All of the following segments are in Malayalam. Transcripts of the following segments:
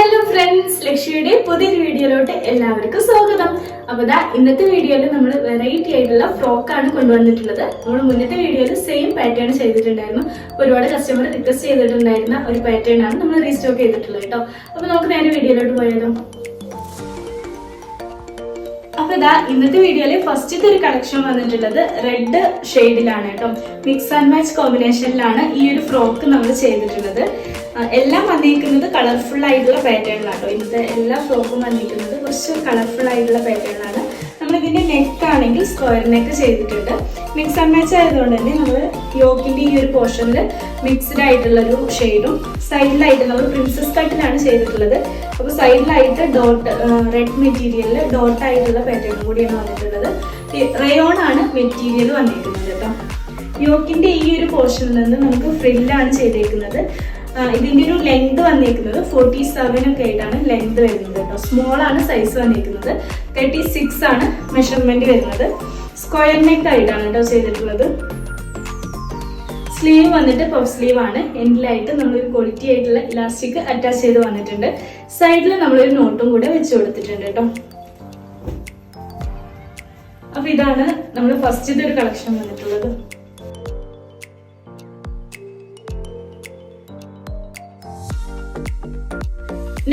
ഹലോ ഫ്രണ്ട്സ് ലക്ഷ്യയുടെ പുതിയൊരു വീഡിയോയിലോട്ട് എല്ലാവർക്കും സ്വാഗതം. അപ്പൊ ദാ ഇന്നത്തെ വീഡിയോയിൽ നമ്മൾ വെറൈറ്റി ആയിട്ടുള്ള ഫ്രോക്കാണ് കൊണ്ടുവന്നിട്ടുള്ളത്. നമ്മൾ മുന്നത്തെ വീഡിയോയിൽ സെയിം പാറ്റേൺ ചെയ്തിട്ടുണ്ടായിരുന്നു. ഒരുപാട് കസ്റ്റമർ റിക്വസ്റ്റ് ചെയ്തിട്ടുണ്ടായിരുന്ന ഒരു പാറ്റേൺ ആണ് നമ്മൾ റീസ്റ്റോക്ക് ചെയ്തിട്ടുള്ളത് കേട്ടോ അപ്പൊ നമുക്ക് നേരെ വീഡിയോയിലോട്ട് പോയാലോ. അപ്പൊ ഇതാ ഇന്നത്തെ വീഡിയോയിൽ ഫസ്റ്റത്തെ ഒരു കളക്ഷൻ വന്നിട്ടുള്ളത് റെഡ് ഷെയ്ഡിലാണ് കേട്ടോ. മിക്സ് ആൻഡ് മാച്ച് കോമ്പിനേഷനിലാണ് ഈ ഒരു ഫ്രോക്ക് നമ്മൾ ചെയ്തിട്ടുള്ളത്. എല്ലാം വന്നിരിക്കുന്നത് കളർഫുൾ ആയിട്ടുള്ള പാറ്റേണിലാണ് കേട്ടോ. ഇന്നത്തെ എല്ലാ ഫ്രോക്കും വന്നിരിക്കുന്നത് കുറച്ച് കളർഫുൾ ആയിട്ടുള്ള പാറ്റേണിലാണ് നമ്മൾ ഇതിന്റെ നെക്ക് ആണെങ്കിൽ സ്ക്വയർ നെക്ക് ചെയ്തിട്ടുണ്ട്. മിക്സ് ആൻഡ് മാച്ച് ആയതുകൊണ്ട് തന്നെ നമ്മൾ യോക്കിന്റെ ഈ ഒരു പോർഷനിൽ മിക്സ്ഡ് ആയിട്ടുള്ള ഒരു ഷെയ്ഡും സൈഡിലായിട്ട് നമ്മൾ പ്രിൻസസ് കട്ടിലാണ് ചെയ്തിട്ടുള്ളത്. അപ്പോൾ സൈഡിലായിട്ട് ഡോട്ട് റെഡ് മെറ്റീരിയലിൽ ഡോട്ട് ആയിട്ടുള്ള പാറ്റേൺ കൂടിയാണ് വന്നിട്ടുള്ളത്. റയോൺ ആണ് മെറ്റീരിയൽ വന്നിരിക്കുന്നത് കേട്ടോ. യോക്കിന്റെ ഈ ഒരു പോർഷനിൽ നിന്ന് നമുക്ക് ഫ്രില്ലാണ് ചെയ്തേക്കുന്നത്. ഇതിന്റെ ഒരു ലെങ്ത് വന്നിരിക്കുന്നത് ഫോർട്ടി സെവൻ ഒക്കെ ആയിട്ടാണ് ലെങ്ത് വരുന്നത് കേട്ടോ. സ്മോൾ ആണ് സൈസ് വന്നിരിക്കുന്നത് തേർട്ടി സിക്സ് ആണ് മെഷർമെന്റ് വരുന്നത്. സ്ക്വയർ നെക്ക് ആയിട്ടാണ് കേട്ടോ ചെയ്തിട്ടുള്ളത്. സ്ലീവ് വന്നിട്ട് പഫ് സ്ലീവ് ആണ്. എൻഡിലായിട്ട് നമ്മളൊരു ക്വാളിറ്റി ആയിട്ടുള്ള ഇലാസ്റ്റിക് അറ്റാച്ച് ചെയ്ത് വന്നിട്ടുണ്ട്. സൈഡിൽ നമ്മളൊരു നോട്ടും കൂടെ വെച്ച് കൊടുത്തിട്ടുണ്ട് കേട്ടോ. അപ്പൊ ഇതാണ് നമ്മൾ ഫസ്റ്റത്തെ ഒരു കളക്ഷൻ വന്നിട്ടുള്ളത്.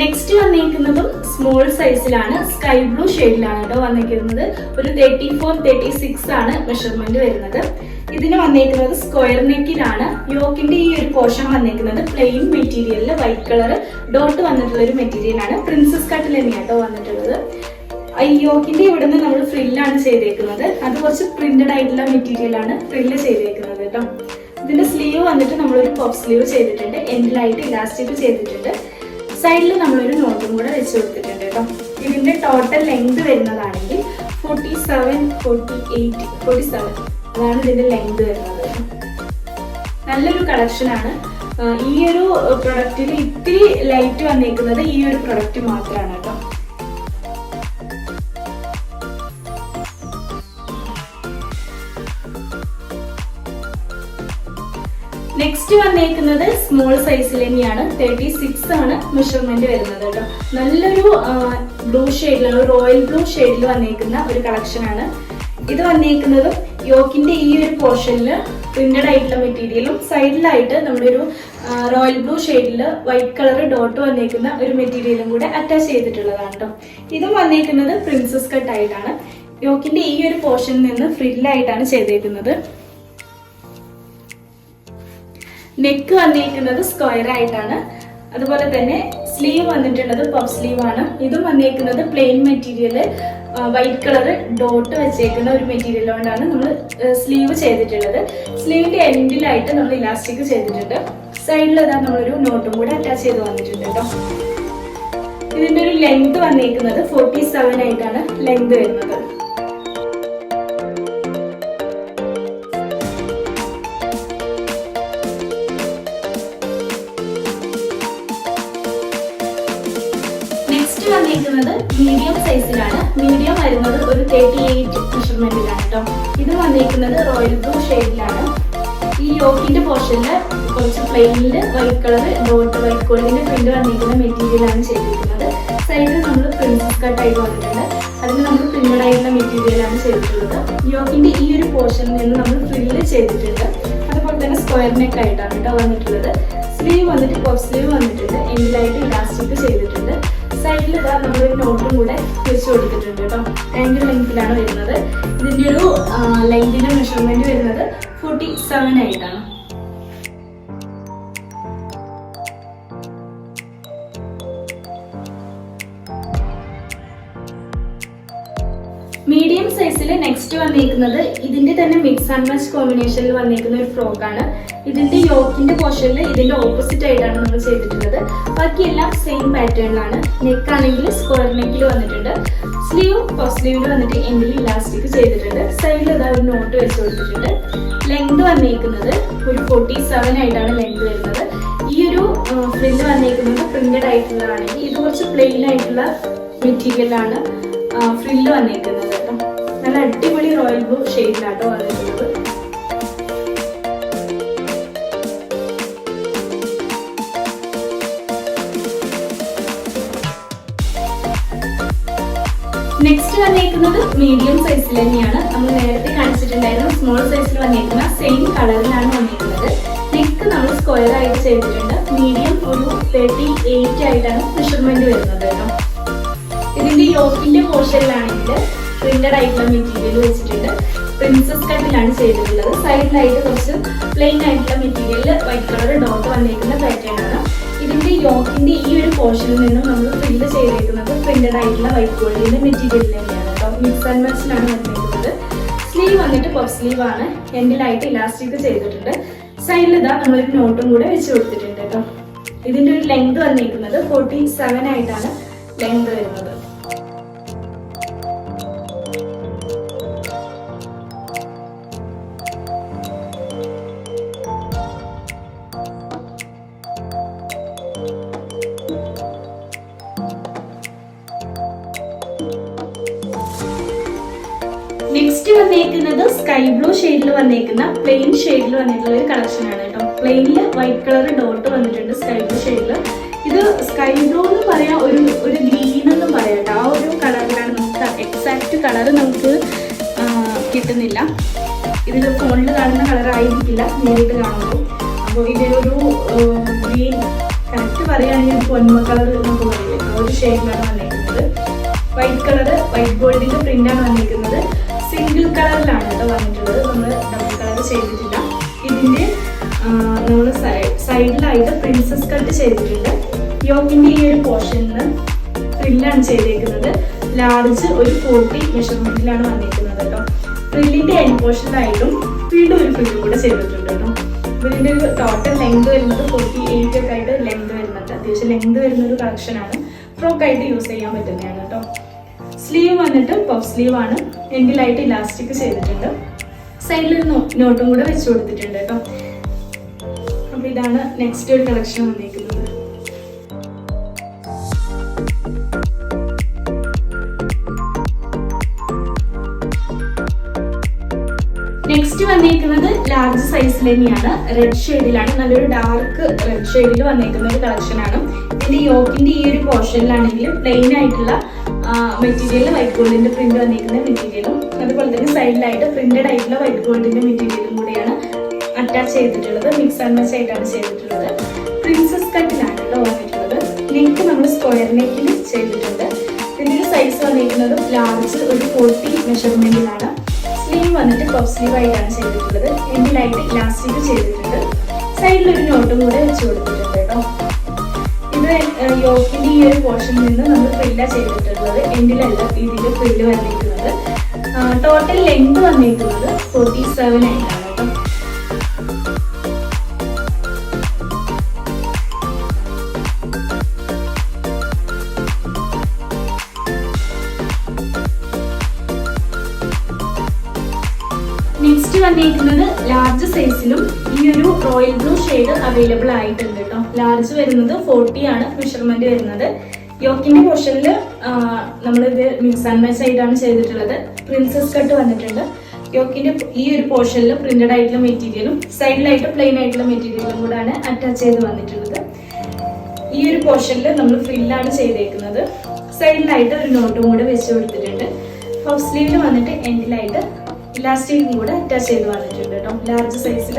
നെക്സ്റ്റ് വന്നിരിക്കുന്നതും സ്മോൾ സൈസിലാണ് സ്കൈ ബ്ലൂ ഷെയ്ഡിലാണ് കേട്ടോ വന്നിരിക്കുന്നത്. ഒരു തേർട്ടി ഫോർ തേർട്ടി സിക്സ് ആണ് മെഷർമെന്റ് വരുന്നത്. ഇതിന് വന്നിരിക്കുന്നത് സ്ക്വയർ നെക്കിലാണ് യോക്കിന്റെ ഈ ഒരു പോർഷൻ വന്നിരിക്കുന്നത് പ്ലെയിൻ മെറ്റീരിയലിൽ വൈറ്റ് കളർ ഡോട്ട് വന്നിട്ടുള്ള ഒരു മെറ്റീരിയലാണ് പ്രിൻസസ് കട്ടിൽ തന്നെയാണ് കേട്ടോ വന്നിട്ടുള്ളത്. യോക്കിന്റെ ഇവിടുന്ന് നമ്മൾ ഫ്രില്ലാണ് ചെയ്തേക്കുന്നത്. അത് കുറച്ച് പ്രിന്റഡ് ആയിട്ടുള്ള മെറ്റീരിയലാണ് ഫ്രില്ല് ചെയ്തേക്കുന്നത് കേട്ടോ. ഇതിന്റെ സ്ലീവ് വന്നിട്ട് നമ്മളൊരു പോപ്പ് സ്ലീവ് ചെയ്തിട്ടുണ്ട്. എൻഡിലായിട്ട് ഇലാസ്റ്റിക് ചെയ്തിട്ടുണ്ട്. സൈഡിൽ നമ്മളൊരു നോട്ടും കൂടെ വെച്ച് കൊടുത്തിട്ടുണ്ട് കേട്ടോ. ഇതിന്റെ total length വരുന്നതാണെങ്കിൽ forty seven forty eight forty seven അതാണ് ഇതിന്റെ ലെങ്ത് വരുന്നത്. നല്ലൊരു കളക്ഷനാണ് ഈ ഒരു പ്രൊഡക്റ്റിൽ ഇത്തിരി ലൈറ്റ് വന്നേക്കുന്നത് ഈ ഒരു പ്രൊഡക്റ്റ് മാത്രമാണ് കേട്ടോ. നെക്സ്റ്റ് വന്നേക്കുന്നത് സ്മോൾ സൈസിൽ തന്നെയാണ്. തേർട്ടി സിക്സ് ആണ് മെഷർമെന്റ് വരുന്നത് കേട്ടോ. നല്ലൊരു ബ്ലൂ ഷെയ്ഡിൽ റോയൽ ബ്ലൂ ഷെയ്ഡിൽ വന്നേക്കുന്ന ഒരു കളക്ഷൻ ആണ്. ഇത് വന്നേക്കുന്നതും യോക്കിന്റെ ഈ ഒരു പോർഷനിൽ പ്രിന്റഡ് ആയിട്ടുള്ള മെറ്റീരിയലും സൈഡിലായിട്ട് നമ്മുടെ ഒരു റോയൽ ബ്ലൂ ഷെയ്ഡിൽ വൈറ്റ് കളർ ഡോട്ട് വന്നേക്കുന്ന ഒരു മെറ്റീരിയലും കൂടെ അറ്റാച്ച് ചെയ്തിട്ടുള്ളതാണ് കേട്ടോ. ഇതും വന്നേക്കുന്നത് പ്രിൻസസ് കട്ട് ആയിട്ടാണ്. യോക്കിന്റെ ഈ ഒരു പോർഷനിൽ നിന്ന് ഫ്രില്ലായിട്ടാണ് ചെയ്തേക്കുന്നത്. നെക്ക് വന്നിരിക്കുന്നത് സ്ക്വയർ ആയിട്ടാണ്. അതുപോലെ തന്നെ സ്ലീവ് വന്നിട്ടുള്ളത് പഫ് സ്ലീവ് ആണ്. ഇതും വന്നിരിക്കുന്നത് plain material white colour dot വെച്ചേക്കുന്ന ഒരു മെറ്റീരിയൽ കൊണ്ടാണ് നമ്മൾ സ്ലീവ് ചെയ്തിട്ടുള്ളത്. സ്ലീവിന്റെ എൻഡിലായിട്ട് നമ്മൾ ഇലാസ്റ്റിക് ചെയ്തിട്ടുണ്ട്. സൈഡിൽ ഇതാ നമ്മളൊരു നോട്ടും കൂടെ അറ്റാച്ച് ചെയ്ത് വന്നിട്ടുണ്ട് കേട്ടോ. ഇതിന്റെ ഒരു ലെങ്ത് വന്നിരിക്കുന്നത് ഫോർട്ടി സെവൻ ആയിട്ടാണ് ലെങ്ത് വരുന്നത്. മീഡിയം സൈസിലാണ് മീഡിയം വരുന്നത് ഒരു തേർട്ടി എയ്റ്റ് മെഷർമെന്റിലാണ് കേട്ടോ ഇത് വന്നിരിക്കുന്നത് റോയൽ ബ്ലൂ ഷെയ്ഡിലാണ് ഈ യോക്കിന്റെ പോർഷനിൽ കുറച്ച് പ്ലെയിനിൽ വൈറ്റ് കളർ ഡോട്ട് വൈറ്റ് കോളിന്റെ പ്രിന്റ് വന്നിരിക്കുന്ന മെറ്റീരിയലാണ് ചെയ്തിരിക്കുന്നത്. സൈഡിൽ നമ്മൾ പ്രിൻസസ് കട്ട് ആയി വന്നിട്ടുണ്ട്. അതിന് നമ്മൾ പ്രിന്റഡ് ആയിട്ടുള്ള മെറ്റീരിയലാണ് ചെയ്തിട്ടുള്ളത്. യോക്കിന്റെ ഈ ഒരു പോർഷനിൽ നിന്ന് നമ്മൾ ഫ്രില്ല് ചെയ്തിട്ടുണ്ട്. അതുപോലെ തന്നെ സ്ക്വയർ നെക്ക് ആയിട്ടാണ് കേട്ടോ വന്നിട്ടുള്ളത്. സ്ലീവ് വന്നിട്ട് പഫ് സ്ലീവ് വന്നിട്ടുണ്ട്. എൻഡിലായിട്ട് ഇലാസ്റ്റിക് ചെയ്തിട്ടുണ്ട്. സൈഡിൽ ഇതാ നമ്മളൊരു നോട്ടും കൂടെ വെച്ച് കൊടുത്തിട്ടുണ്ട് കേട്ടോ. രണ്ട് ലെങ്ത്തിലാണ് വരുന്നത്. ഇതിന്റെ ഒരു ലെങ്തിന്റെ മെഷർമെന്റ് വരുന്നത് ഫോർട്ടി സെവൻ ആയിട്ടാണ്. മീഡിയം സൈസിൽ നെക്സ്റ്റ് വന്നിരിക്കുന്നത് ഇതിന്റെ തന്നെ മിക്സ് ആൻഡ് മച്ച് കോമ്പിനേഷനിൽ വന്നിരിക്കുന്ന ഒരു ഫ്രോക്ക് ആണ്. ഇതിന്റെ യോക്കിന്റെ പോർഷനിൽ ഇതിന്റെ ഓപ്പോസിറ്റ് ആയിട്ടാണ് നമ്മൾ ചെയ്തിട്ടുള്ളത്. ബാക്കിയെല്ലാം സെയിം പാറ്റേണിലാണ് നെക്ക് ആണെങ്കിൽ സ്ക്വയർ നെക്കിൽ വന്നിട്ടുണ്ട്. സ്ലീവ് സ്ലീവിൽ വന്നിട്ട് എൻഡിൽ ഇലാസ്റ്റിക് ചെയ്തിട്ടുണ്ട്. സൈഡിൽ ഇതാ ഒരു നോട്ട് വെച്ച് കൊടുത്തിട്ടുണ്ട്. ലെങ്ത് വന്നിരിക്കുന്നത് ഒരു ഫോർട്ടി സെവൻ ആയിട്ടാണ് ലെങ്ത് വരുന്നത്. ഈ ഒരു പ്രിന്റ് വന്നിരിക്കുന്നത് പ്രിന്റഡ് ആയിട്ടുള്ളതാണെങ്കിൽ ഇത് കുറച്ച് പ്ലെയിൻ ആയിട്ടുള്ള മെറ്റീരിയലാണ് ഫ്രില്ല് വന്നിരിക്കുന്നത് അടിപൊളി റോയൽ ബ്ലൂ ഷെയ്ഡിലാട്ടോ വരുന്നത് നെക്സ്റ്റ് വന്നേക്കുന്നത് മീഡിയം സൈസിൽ തന്നെയാണ്. നമ്മൾ നേരത്തെ കാണിച്ചിട്ടുണ്ടായിരുന്നു സ്മോൾ സൈസിൽ വന്നിരിക്കുന്ന സെയിം കളറിലാണ് വന്നിരിക്കുന്നത് നെക്ക് നമ്മൾ സ്ക്വയർ ആയിട്ട് ചെയ്തിട്ടുണ്ട്. മീഡിയം ഒരു തേർട്ടി എയ്റ്റ് ആയിട്ടാണ് മെഷർമെന്റ് വരുന്നത് കേട്ടോ. ഇതിന്റെ യോക്കിന്റെ പോർഷനിലാണെങ്കിൽ പ്രിന്റഡ് ആയിട്ടുള്ള മെറ്റീരിയൽ വെച്ചിട്ടുണ്ട്. പ്രിൻസസ് കട്ടിലാണ് ചെയ്തിട്ടുള്ളത്. സൈഡിലായിട്ട് കുറച്ച് പ്ലെയിൻ ആയിട്ടുള്ള മെറ്റീരിയൽ വൈറ്റ് കളർ ഡോട്ട് വന്നിരിക്കുന്ന പാറ്റേൺ ആണ്. ഇതിന്റെ യോക്കിന്റെ ഈ ഒരു പോർഷനിൽ നിന്നും നമ്മൾ പ്രിന്റ് ചെയ്തേക്കുന്നത് പ്രിന്റഡ് ആയിട്ടുള്ള വൈറ്റ് ഗോൾഡിന്റെ മെറ്റീരിയൽ തന്നെയാണ്. അപ്പം മിക്സ് ആൻഡ് മാച്ചിലാണ് വന്നിരിക്കുന്നത് സ്ലീവ് വന്നിട്ട് പഫ് സ്ലീവ് ആണ്. എൻഡിലായിട്ട് ഇലാസ്റ്റിക് ചെയ്തിട്ടുണ്ട്. സൈഡിൽ ഇതാ നമ്മളൊരു നോട്ടും കൂടെ വെച്ച് കൊടുത്തിട്ടുണ്ട് കേട്ടോ. ഇതിന്റെ ഒരു ലെങ്ത് വന്നിരിക്കുന്നത് ഫോർട്ടി സെവൻ ആയിട്ടാണ് ലെങ്ത് വരുന്നത്. ഷെയ്ഡിൽ വന്നിരിക്കുന്ന പ്ലെയിൻ ഷെയ്ഡിൽ വന്നിട്ടുള്ള ഒരു കളക്ഷൻ ആണ് കേട്ടോ. പ്ലെയിനിൽ വൈറ്റ് കളർ ഡോട്ട് വന്നിട്ടുണ്ട് സ്കൈ ബ്ലൂ ഷെയ്ഡിൽ ഇത് സ്കൈ ബ്ലൂ എന്ന് പറയാം ഒരു ഒരു ഗ്രീൻ എന്നും പറയാം ആ ഒരു കളറിലാണ് നമുക്ക് എക്സാക്ട് കളർ നമുക്ക് കിട്ടുന്നില്ല. ഇതിൽ ഫോണിൽ കാണുന്ന കളർ ആയിരിക്കില്ല നേരിട്ട് കാണുമ്പോൾ അപ്പോൾ ഇതൊരു ഗ്രീൻ കറക്റ്റ് പറയുകയാണെങ്കിൽ പൊന്മ കളർ നമുക്ക് പറയില്ലേ? ഒരു ഷെയ്ഡിലാണ് വന്നിരിക്കുന്നത്. വൈറ്റ് കളർ വൈറ്റ് ഗോൾഡിന്റെ പ്രിന്റാണ് വന്നിരിക്കുന്നത്. സിംഗിൾ കളറിലാണ് കേട്ടോ വന്നിട്ടുള്ളത്. ചെയ്തിട്ടില്ല. ഇതിന്റെ നമ്മൾ സൈഡിലായിട്ട് പ്രിൻസസ് കട്ട് ചെയ്തിട്ടുണ്ട്. യോക്കിന്റെ ഈ ഒരു പോർഷനിൽ ഫ്രില്ലാണ് ചെയ്തേക്കുന്നത്. ലാർജ് ഒരു ഫോർട്ടി മെഷർമെന്റിലാണ് വന്നിരിക്കുന്നത് കേട്ടോ. ഫ്രില്ലിന്റെ എൻഡ് പോർഷനിലായിട്ടും വീണ്ടും ഒരു ഫ്രില്ല് കൂടെ ചെയ്തിട്ടുണ്ട് കേട്ടോ. ഇതിന്റെ ഒരു ടോട്ടൽ ലെങ്ത് വരുന്നത് ഫോർട്ടി എയ്റ്റ് ഒക്കെ ആയിട്ട് ലെങ്ത് വരുന്നുണ്ട്. അത്യാവശ്യം ലെങ്ത് വരുന്ന ഒരു കളക്ഷനാണ് ഫ്രോക്ക് ആയിട്ട് യൂസ് ചെയ്യാൻ പറ്റുന്നതാണ് കേട്ടോ. സ്ലീവ് വന്നിട്ട് പഫ് സ്ലീവ് ആണ്. എൻഡിലായിട്ട് ഇലാസ്റ്റിക് ചെയ്തിട്ടുണ്ട്. സൈഡിൽ ഒരു നോട്ടും കൂടെ വെച്ച് കൊടുത്തിട്ടുണ്ട് കേട്ടോ അപ്പൊ ഇതാണ് നെക്സ്റ്റ് ഒരു കളക്ഷൻ വന്നിരിക്കുന്നത് നെക്സ്റ്റ് വന്നിരിക്കുന്നത് ലാർജ് സൈസിൽ തന്നെയാണ്. റെഡ് ഷെയ്ഡിലാണ് നല്ലൊരു ഡാർക്ക് റെഡ് ഷെയ്ഡിൽ വന്നേക്കുന്ന ഒരു കളക്ഷൻ ആണ്. ഇതിന്റെ യോക്കിന്റെ ഈ ഒരു പോർഷനിലാണെങ്കിൽ പ്ലെയിൻ ആയിട്ടുള്ള മെറ്റീരിയൽ വൈറ്റ് ഗോൾഡിന്റെ പ്രിന്റ് വന്നിരിക്കുന്ന മെറ്റീരിയലും അതുപോലെ തന്നെ സൈഡിലായിട്ട് പ്രിന്റഡ് ആയിട്ടുള്ള വൈറ്റ് ഗോൾഡിന്റെ മെറ്റീരിയലും കൂടിയാണ് അറ്റാച്ച് ചെയ്തിട്ടുള്ളത് മിക്സ് ആൻഡ് മച്ച് ആയിട്ടാണ് ചെയ്തിട്ടുള്ളത്. പ്രിൻസസ് കട്ടിലാണ് കേട്ടോ വന്നിട്ടുള്ളത്. നെക്ക് നമ്മൾ സ്ക്വയർ നെക്കിൽ ചെയ്തിട്ടുണ്ട്. ഇതിന്റെ സൈസ് വന്നിരിക്കുന്നത് ലാർജ് ഒരു ഫോർട്ടി മെഷർമെന്റിലാണ് സ്ലീവ് വന്നിട്ട് പഫ് സ്ലീവ് ആയിട്ടാണ് ചെയ്തിട്ടുള്ളത്. എൻഡിലായിട്ട് ഇലാസ്റ്റിക് ചെയ്തിട്ടുണ്ട്. സൈഡിൽ ഒരു നോട്ടും കൂടെ വെച്ച് കൊടുത്തിട്ടുണ്ട് കേട്ടോ. ഇത് യോക്കിന്റെ ഈ ഒരു പോർഷനിൽ നിന്ന് നമ്മൾ ഫ്രില്ല ചെയ്തിട്ടുള്ളത് എൻഡിലല്ല ഇതിൽ ഫ്രില്ല് വന്നിരിക്കുന്നത്. ടോട്ടൽ ലെങ്ത് വന്നിരിക്കുന്നത് ഫോർട്ടി സെവൻ ആയിട്ടാണ് കേട്ടോ. നെക്സ്റ്റ് വന്നിരിക്കുന്നത് ലാർജ് സൈസിലും ഈ ഒരു റോയൽ ബ്ലൂ ഷെയ്ഡ് അവൈലബിൾ ആയിട്ടുണ്ട്. ലാർജ് വരുന്നത് ഫോർട്ടി ആണ് മെഷർമെന്റ് വരുന്നത്. യോക്കിന്റെ പോർഷനിൽ നമ്മളിത് മിക്സ് ആൻഡ് മാച്ച് ആയിട്ടാണ് ചെയ്തിട്ടുള്ളത്. പ്രിൻസസ് കട്ട് വന്നിട്ടുണ്ട്. യോക്കിന്റെ ഈ ഒരു പോർഷനിൽ പ്രിന്റഡ് ആയിട്ടുള്ള മെറ്റീരിയലും സൈഡിലായിട്ട് പ്ലെയിൻ ആയിട്ടുള്ള മെറ്റീരിയലും കൂടാണ് അറ്റാച്ച് ചെയ്ത് വന്നിട്ടുള്ളത്. ഈ ഒരു പോർഷനിൽ നമ്മൾ ഫ്രില്ലാണ് ചെയ്തേക്കുന്നത്. സൈഡിലായിട്ട് ഒരു നോട്ടും കൂടെ വെച്ച് കൊടുത്തിട്ടുണ്ട്. ഹൗസ് സ്ലീവിൽ വന്നിട്ട് എൻഡിലായിട്ട് ഇലാസ്റ്റിക്കും കൂടെ അറ്റാച്ച് ചെയ്ത് വന്നിട്ടുണ്ട് കേട്ടോ ലാർജ് സൈസിൽ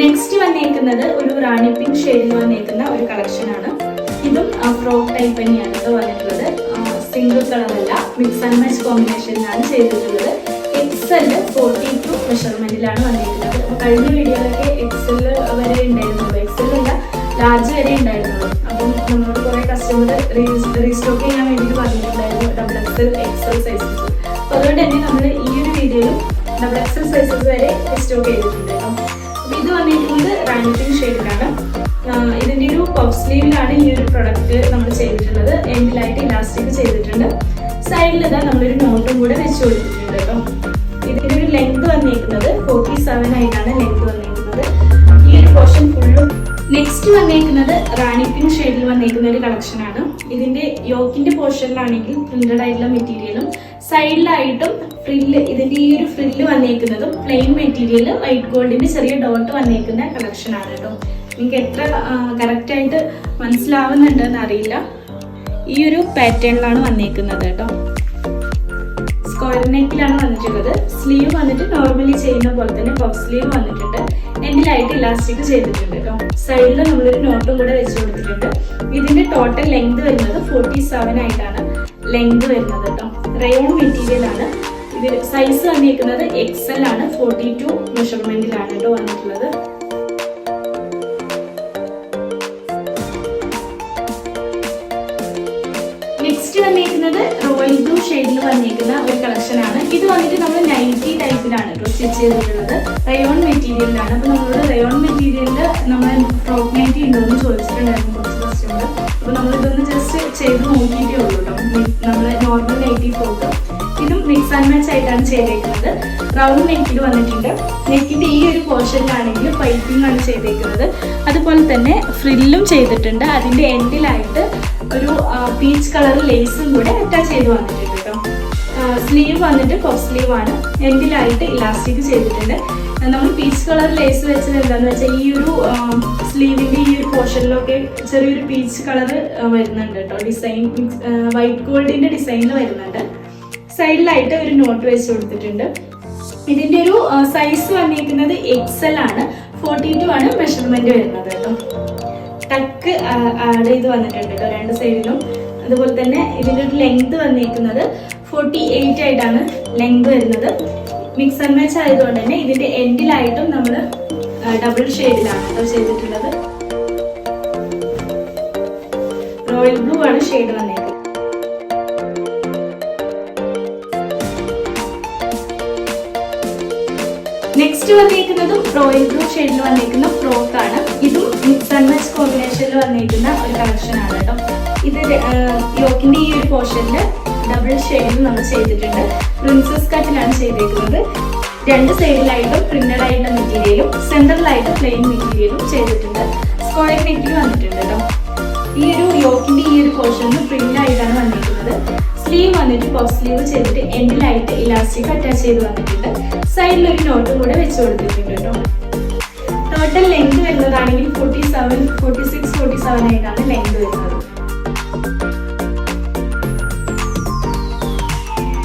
നെക്സ്റ്റ് വന്നേക്കുന്നത് ഒരു റാണി പിങ്ക് ഷെയ്ഡിൽ വന്നേക്കുന്ന ഒരു കളക്ഷൻ ആണ്. ഇതും ഫ്രോക്ക് ടൈപ്പ് തന്നെയാണ് കേട്ടോ വന്നിട്ടുള്ളത്. സിംഗിൾ കളറല്ല മിക്സ് ആൻഡ് മാച്ച് കോമ്പിനേഷനിലാണ് ചെയ്തിട്ടുള്ളത്. എക്സൽ ഫോർട്ടി ടു മെഷർമെന്റിലാണ് വന്നിട്ടുള്ളത്. കഴിഞ്ഞ വീഡിയോയിലൊക്കെ എക്സൽ വരെ ഉണ്ടായിരുന്നുള്ളൂ. അല്ല ലാർജ് വരെ ഉണ്ടായിരുന്നുള്ളൂ. അപ്പം നമ്മളോട് കുറെ കസ്റ്റമർ റീസ്റ്റോക്ക് ചെയ്യാൻ വേണ്ടിയിട്ട് പറഞ്ഞിട്ടുണ്ടായിരുന്നു ഡബിൾ എക്സൽ എക്സൽ സൈസസ് അപ്പൊ അതുകൊണ്ട് തന്നെ നമ്മൾ ഈ ഒരു വീഡിയോയിലും ഡബിൾ എക്സൽ സൈസസ് വരെ സ്റ്റോക്ക് ചെയ്തിട്ടുണ്ട്. വന്നിരിക്കുന്നത് പിങ്ക് ഷെയ്ഡിലാണ് ഇതിന്റെ ഒരു പഫ് സ്ലീവിലാണ് ഈ ഒരു പ്രൊഡക്റ്റ് നമ്മൾ ചെയ്തിട്ടുള്ളത്. എൻഡിലായിട്ട് ഇലാസ്റ്റിക് ചെയ്തിട്ടുണ്ട്. സൈഡിൽ ഇതാ നമ്മളൊരു നോട്ടും കൂടെ വെച്ച് കൊടുത്തിട്ടുണ്ട് കേട്ടോ. ഇതിന്റെ ഒരു ലെങ്ത് വന്നിരിക്കുന്നത് ഫോർട്ടി സെവൻ ആയിട്ടാണ് ലെങ്ത് വന്നിരിക്കുന്നത് ഈ ഒരു പോർഷൻ ഫുള്ളും നെക്സ്റ്റ് വന്നിരിക്കുന്നത് റാണി പിങ്ക് ഷെയ്ഡിൽ വന്നേക്കുന്ന ഒരു കളക്ഷനാണ് ഇതിന്റെ യോക്കിന്റെ പോർഷനിലാണെങ്കിൽ പ്രിന്റഡ് ആയിട്ടുള്ള മെറ്റീരിയലും സൈഡിലായിട്ടും ഫ്രില്ല് ഇതിന്റെ ഈ ഒരു ഫ്രില്ല് വന്നേക്കുന്നതും പ്ലെയിൻ മെറ്റീരിയൽ വൈറ്റ് ഗോൾഡിന്റെ ചെറിയ ഡോട്ട് വന്നേക്കുന്ന കളക്ഷൻ ആണ് കേട്ടോ നിങ്ങൾക്ക് എത്ര കറക്റ്റ് ആയിട്ട് മനസ്സിലാവുന്നുണ്ടെന്ന് അറിയില്ല. ഈ ഒരു പാറ്റേണിലാണ് വന്നേക്കുന്നത് കേട്ടോ സ്ക്വയർ നെക്കിലാണ് വന്നിട്ടുള്ളത്. സ്ലീവ് വന്നിട്ട് നോർമലി ചെയ്യുന്ന പോലെ തന്നെ പഫ് സ്ലീവ് വന്നിട്ടുണ്ട്. എൻഡിലായിട്ട് ഇലാസ്റ്റിക് ചെയ്തിട്ടുണ്ട് കേട്ടോ സൈഡിൽ നമ്മളൊരു നോട്ടും കൂടെ വെച്ച് കൊടുത്തിട്ടുണ്ട്. ഇതിന്റെ ടോട്ടൽ ലെങ്ത് വരുന്നത് ഫോർട്ടി സെവൻ ആയിട്ടാണ് ലെങ്ത് വരുന്നത് കേട്ടോ റയോൺ മെറ്റീരിയൽ ആണ്. ഇത് സൈസ് വന്നിരിക്കുന്നത് എക്സൽ ആണ്. ഫോർട്ടി ടു മെഷർമെന്റിലാണ് കേട്ടോ വന്നിട്ടുള്ളത്. നെക്സ്റ്റ് വന്നിരിക്കുന്നത് റോയൽ ബ്ലൂ ഷെയ്ഡിൽ വന്നിരിക്കുന്ന ഒരു കളക്ഷൻ ആണ്. ഇത് വന്നിട്ട് നമ്മൾ നൈറ്റി ടൈപ്പിലാണ് സ്റ്റിച്ച് ചെയ്തിട്ടുള്ളത്. റയോൺ മെറ്റീരിയലിലാണ് അപ്പൊ നമ്മളോട് റയോൺ മെറ്റീരിയലിൽ നമ്മൾ ഫ്രോക്ക് നൈറ്റി ഉണ്ടോയെന്ന് ചോദിച്ചിട്ടുണ്ടായിരുന്നു കുറച്ച് കസ്റ്റമർ അപ്പൊ നമ്മളിതൊന്ന് ജസ്റ്റ് ചെയ്ത് നോക്കിയിട്ടേ നോർമൽ നൈറ്റി ഇതും മിക്സ് ആൻഡ് മാച്ച് ആയിട്ടാണ് ചെയ്തേക്കുന്നത്. റൗണ്ട് നെക്കിൽ വന്നിട്ടുണ്ട്. നെക്കിന്റെ ഈ ഒരു പോർഷനിലാണെങ്കിൽ പൈപ്പിംഗ് ആണ് ചെയ്തേക്കുന്നത്. അതുപോലെ തന്നെ ഫ്രില്ലും ചെയ്തിട്ടുണ്ട്. അതിന്റെ എൻഡിലായിട്ട് ഒരു പീച്ച് കളർ ലേസും കൂടെ അറ്റാച്ച് ചെയ്ത് വന്നിട്ടുണ്ട് കേട്ടോ. സ്ലീവ് വന്നിട്ട് കോസ്റ്റ് സ്ലീവാണ് എൻഡിലായിട്ട് ഇലാസ്റ്റിക് ചെയ്തിട്ടുണ്ട്. നമ്മൾ പീച്ച് കളർ ലേസ് വെച്ചത് എന്താന്ന് വെച്ചാൽ ഈ ഒരു സ്ലീവിന്റെ ഈ ഒരു പോർഷനിലൊക്കെ ചെറിയൊരു പീച്ച് കളർ വരുന്നുണ്ട് കേട്ടോ. ഡിസൈൻ വൈറ്റ് ഗോൾഡിന്റെ ഡിസൈനിൽ വരുന്നുണ്ട്. സൈഡിലായിട്ട് ഒരു നോട്ട് വെച്ച് കൊടുത്തിട്ടുണ്ട്. ഇതിന്റെ ഒരു സൈസ് വന്നിരിക്കുന്നത് എക്സൽ ആണ്. ഫോർട്ടി ടു ആണ് മെഷർമെന്റ് വരുന്നത് കേട്ടോ. ടക്ക് ആഡ് ചെയ്ത് വന്നിട്ടുണ്ട് കേട്ടോ രണ്ട് സൈഡിലും അതുപോലെ തന്നെ ഇതിന്റെ ഒരു ലെങ്ത് വന്നിരിക്കുന്നത് ഫോർട്ടി എയ്റ്റ് ആയിട്ടാണ് ലെങ്ത് വരുന്നത്. മിക്സ് ആൻഡ് മാച്ച് ആയതുകൊണ്ട് തന്നെ ഇതിന്റെ എൻഡിലായിട്ടും നമ്മൾ ഡബിൾ ഷെയ്ഡിലാണ് കേട്ടോ ചെയ്തിട്ടുള്ളത്. റോയൽ ബ്ലൂ ആണ് ഷെയ്ഡ് വന്നേക്കുന്നത്. നെക്സ്റ്റ് വന്നിരിക്കുന്നതും റോയൽ ബ്ലൂ ഷെയ്ഡിൽ വന്നിരിക്കുന്ന ഫ്രോക്ക് ആണ്. ഇതും മിക്സ് ആൻഡ് മാച്ച് കോമ്പിനേഷനിൽ വന്നിരിക്കുന്ന ഒരു കളക്ഷൻ ആണ് കേട്ടോ ഇത് യോക്കിന്റെ ഈ ഒരു പോർഷനിൽ ഡബിൾ ഷെയ്ഡും നമ്മൾ ചെയ്തിട്ടുണ്ട്. പ്രിൻസസ് കട്ടിലാണ് ചെയ്തേക്കുന്നത്. രണ്ട് സൈഡിലായിട്ടും പ്രിന്റഡ് ആയിട്ടുള്ള മെറ്റീരിയലും സെൻട്രലായിട്ട് പ്ലെയിൻ മെറ്റീരിയലും ചെയ്തിട്ടുണ്ട്. സ്ക്വയർ നെറ്റിൽ വന്നിട്ടുണ്ട് കേട്ടോ ഈ ഒരു യോക്കിന്റെ ഈ ഒരു പോർഷനിൽ പ്രിന്റ് ആയിട്ടാണ് വന്നിരിക്കുന്നത്. സ്ലീവ് വന്നിട്ട് പഫ് സ്ലീവ് ചെയ്തിട്ട് എൻഡിലായിട്ട് ഇലാസ്റ്റിക് അറ്റാച്ച് ചെയ്ത് വന്നിട്ടുണ്ട്. സൈഡിൽ ഒരു നോട്ടും കൂടെ വെച്ച് കൊടുത്തിട്ടുണ്ട് കേട്ടോ total length വരുന്നതാണെങ്കിൽ forty seven forty six forty seven ആയിട്ടാണ് ലെങ്ത് വരുന്നത്.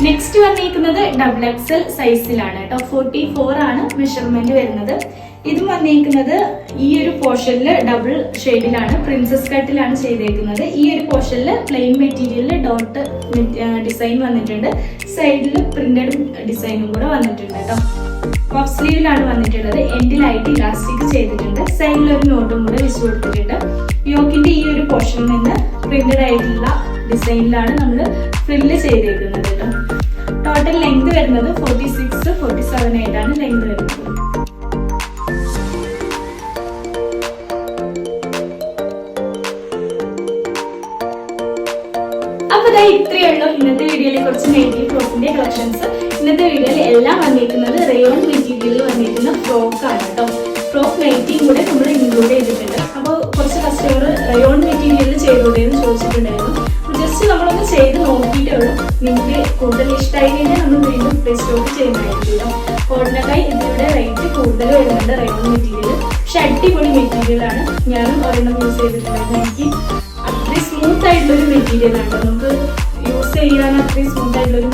നെക്സ്റ്റ് വന്നിരിക്കുന്നത് ഡബിൾ എക്സൽ സൈസിലാണ് കേട്ടോ. ഫോർട്ടി ഫോർ ആണ് മെഷർമെന്റ് വരുന്നത്. ഇതും വന്നിരിക്കുന്നത് ഈ ഒരു പോർഷനിൽ ഡബിൾ ഷെയ്ഡിലാണ് പ്രിൻസസ് കട്ടിലാണ് ചെയ്തേക്കുന്നത്. ഈ ഒരു പോർഷനിൽ പ്ലെയിൻ മെറ്റീരിയലിൽ ഡോട്ട് ഡിസൈൻ വന്നിട്ടുണ്ട്. സൈഡിൽ പ്രിന്റഡ് ഡിസൈനും കൂടെ വന്നിട്ടുണ്ട് കേട്ടോ. പഫ് സ്ലീവിലാണ് വന്നിട്ടുള്ളത്. എൻഡിലായിട്ട് ഇലാസ്റ്റിക് ചെയ്തിട്ടുണ്ട്. സൈഡിൽ ഒരു നോട്ടും കൂടെ വെച്ച് കൊടുത്തിട്ടുണ്ട്. യോക്കിന്റെ ഈ ഒരു പോർഷനിൽ നിന്ന് പ്രിന്റഡ് ആയിട്ടുള്ള ഡിസൈനിലാണ് നമ്മൾ ഫ്രില്ല് ചെയ്തേക്കുന്നത് കേട്ടോ. വരുന്നത് ഫോർട്ടി സിക്സ് ഫോർട്ടി സെവൻ ആയിട്ടാണ് ലെങ്ത് വരുന്നത്. അപ്പൊ ഇതാ ഇത്രയേ ഉള്ളൂ ഇന്നത്തെ വീഡിയോയിലെ കുറച്ച് നെഗറ്റീവ് ഫ്രോക്കിന്റെ കളക്ഷൻസ് ഇന്നത്തെ വീഡിയോയിൽ എല്ലാം വന്നിരിക്കുന്നത് റയോൺ മെറ്റീരിയലിൽ വന്നിരിക്കുന്ന ആണ് കേട്ടോ. ഫ്രോക്ക് നൈറ്റിയും കൂടെ നമ്മൾ ഇൻക്ലൂഡ് ചെയ്തിട്ടുണ്ട്. അപ്പോൾ കുറച്ച് കസ്റ്റമർ റയോൺ മെറ്റീരിയലിൽ ചെയ്തോടെ എന്ന് ചോദിച്ചിട്ടുണ്ടായിരുന്നു. ജസ്റ്റ് നമ്മളൊന്ന് ചെയ്ത് നോക്കിയിട്ടേ ഉള്ളൂ. നിങ്ങൾക്ക് കൂടുതൽ ഇഷ്ടമായി സ്റ്റോക്ക് ചെയ്യുന്നതായിരിക്കും കേട്ടോ കോട്ടനക്കായി ഇതിവിടെ റേറ്റ് കൂടുതൽ വരുന്നുണ്ട് റയോൺ മെറ്റീരിയൽ പക്ഷെ അടിപൊളി മെറ്റീരിയൽ ആണ്. ഞാനും ഒരെണ്ണം യൂസ് ചെയ്തിട്ടുണ്ടായിരുന്നു. എനിക്ക് അത്രയും സ്മൂത്ത് ആയിട്ടുള്ളൊരു മെറ്റീരിയൽ ആണ് നമുക്ക് യൂസ് ചെയ്യാൻ അത്രയും സ്മൂത്ത് ആയിട്ടുള്ളൊരു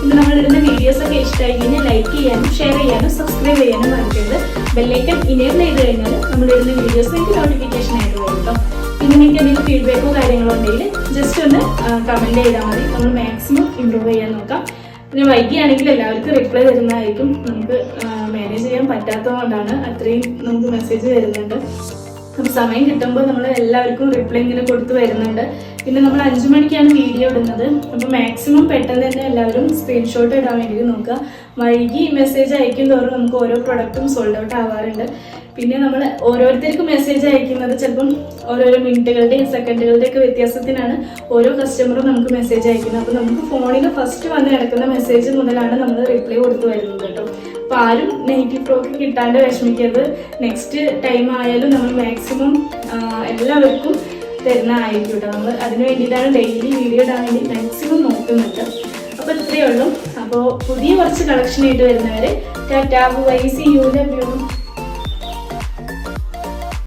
പിന്നെ നമ്മൾ ഇടുന്ന വീഡിയോസ് ഒക്കെ ഇഷ്ടമായി കഴിഞ്ഞാൽ ലൈക്ക് ചെയ്യാനും ഷെയർ ചെയ്യാനും സബ്സ്ക്രൈബ് ചെയ്യാനും മറക്കരുത്. ബെല്ലൈക്കൺ ഇനേബിൾ ചെയ്ത് കഴിഞ്ഞാൽ നമ്മൾ ഇടുന്ന വീഡിയോസ് എനിക്ക് നോട്ടിഫിക്കേഷൻ ആയിട്ട് വരും കേട്ടോ പിന്നെ നിങ്ങൾക്ക് എന്തെങ്കിലും ഫീഡ്ബാക്കോ കാര്യങ്ങളോ ഉണ്ടെങ്കിൽ ജസ്റ്റ് ഒന്ന് കമന്റ് ചെയ്താൽ മതി. നമ്മൾ മാക്സിമം ഇമ്പ്രൂവ് ചെയ്യാൻ നോക്കാം. പിന്നെ വൈകിയാണെങ്കിൽ എല്ലാവർക്കും റിപ്ലൈ തരുന്നതായിരിക്കും. നമുക്ക് മാനേജ് ചെയ്യാൻ പറ്റാത്തതുകൊണ്ടാണ് അത്രയും നമുക്ക് മെസ്സേജ് വരുന്നുണ്ട് അപ്പം സമയം കിട്ടുമ്പോൾ നമ്മൾ എല്ലാവർക്കും റിപ്ലൈ ഇങ്ങനെ കൊടുത്തു വരുന്നുണ്ട്. പിന്നെ നമ്മൾ അഞ്ചു മണിക്കാണ് വീഡിയോ ഇടുന്നത്. അപ്പോൾ മാക്സിമം പെട്ടെന്ന് തന്നെ എല്ലാവരും സ്ക്രീൻഷോട്ട് ഇടാൻ വേണ്ടിയിട്ട് നോക്കുക. വൈകി മെസ്സേജ് അയക്കും തോറും നമുക്ക് ഓരോ പ്രൊഡക്റ്റും സോൾഡ് ഔട്ട് ആവാറുണ്ട്. പിന്നെ നമ്മൾ ഓരോരുത്തർക്ക് മെസ്സേജ് അയക്കുന്നത് ചിലപ്പം ഓരോരോ മിനിറ്റുകളുടെയും സെക്കൻഡുകളുടെ ഒക്കെ വ്യത്യാസത്തിനാണ് ഓരോ കസ്റ്റമറും നമുക്ക് മെസ്സേജ് അയക്കുന്നത്. അപ്പോൾ നമുക്ക് ഫോണിൽ ഫസ്റ്റ് വന്ന് കിടക്കുന്ന മെസ്സേജ് മുതലാണ് നമ്മൾ റിപ്ലൈ കൊടുത്തു വരുന്നത് കേട്ടോ. അപ്പോൾ ആരും നെഗറ്റീവ് പ്രോക്ക് കിട്ടാണ്ട് വിഷമിക്കരുത്. നെക്സ്റ്റ് ടൈം ആയാലും നമ്മൾ മാക്സിമം എല്ലാവർക്കും തരുന്നതായിരിക്കും കേട്ടോ. നമ്മൾ അതിന് വേണ്ടിയിട്ടാണ് ഡെയിലി വീഡിയോ ഇടാൻ വേണ്ടി മാക്സിമം നോക്കുന്നുണ്ട് അപ്പോൾ ഇത്രയേ ഉള്ളൂ. അപ്പോൾ പുതിയ കുറച്ച് കളക്ഷൻ ആയിട്ട് വരുന്നവർ tata bye see you love you